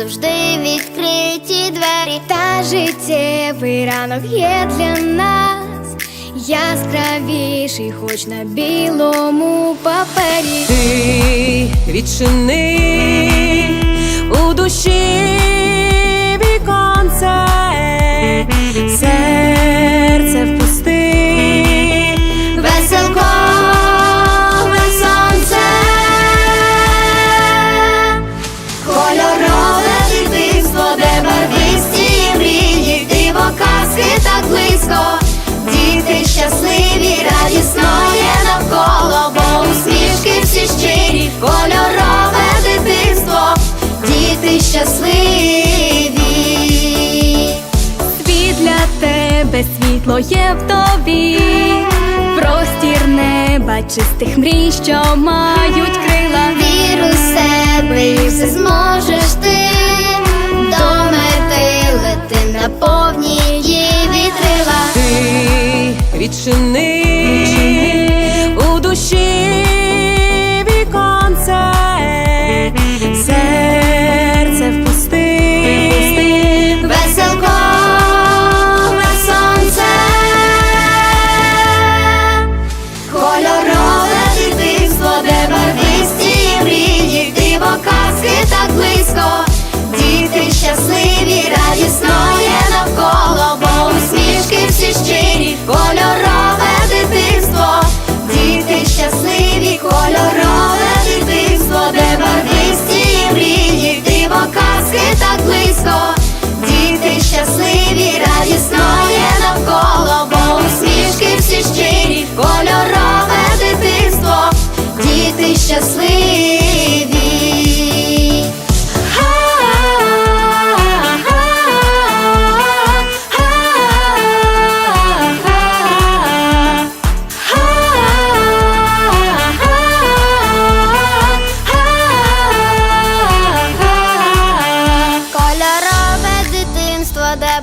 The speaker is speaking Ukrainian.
завжди відкриті двері. Та життєвий ранок є для нас яскравіший, хоч на білому папері. Ти відчини у душі віконце, кольорове дитинство, де барвисті мрії, диво казки так близько, діти щасливі, радісно є навколо, бо усмішки всі щирі, кольорове дитинство, діти щасливі. Світ для тебе світло є в тобі, простір неба, чистих мрій, що мають крила. Вір у себе і все зможеш